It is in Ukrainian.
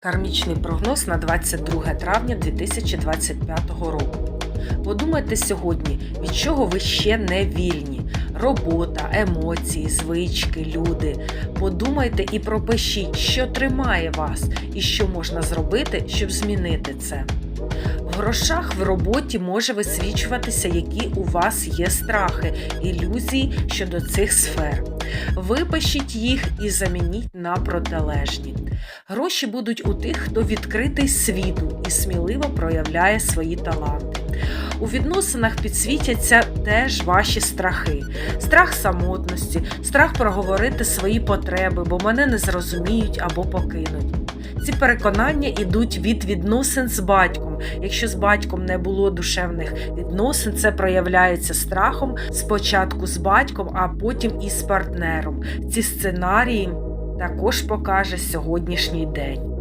Кармічний прогноз на 22 травня 2025 року. Подумайте сьогодні, від чого ви ще не вільні: робота, емоції, звички, люди. Подумайте і пропишіть, що тримає вас і що можна зробити, щоб змінити це. В грошах в роботі може висвічуватися, які у вас є страхи, ілюзії щодо цих сфер. Випишіть їх і замініть на протилежні. Гроші будуть у тих, хто відкритий світу і сміливо проявляє свої таланти. У відносинах підсвітяться теж ваші страхи: страх самотності, страх проговорити свої потреби, бо мене не зрозуміють або покинуть. Ці переконання йдуть від відносин з батьком. Якщо з батьком не було душевних відносин, це проявляється страхом спочатку з батьком, а потім і з партнером. Ці сценарії також покаже сьогоднішній день.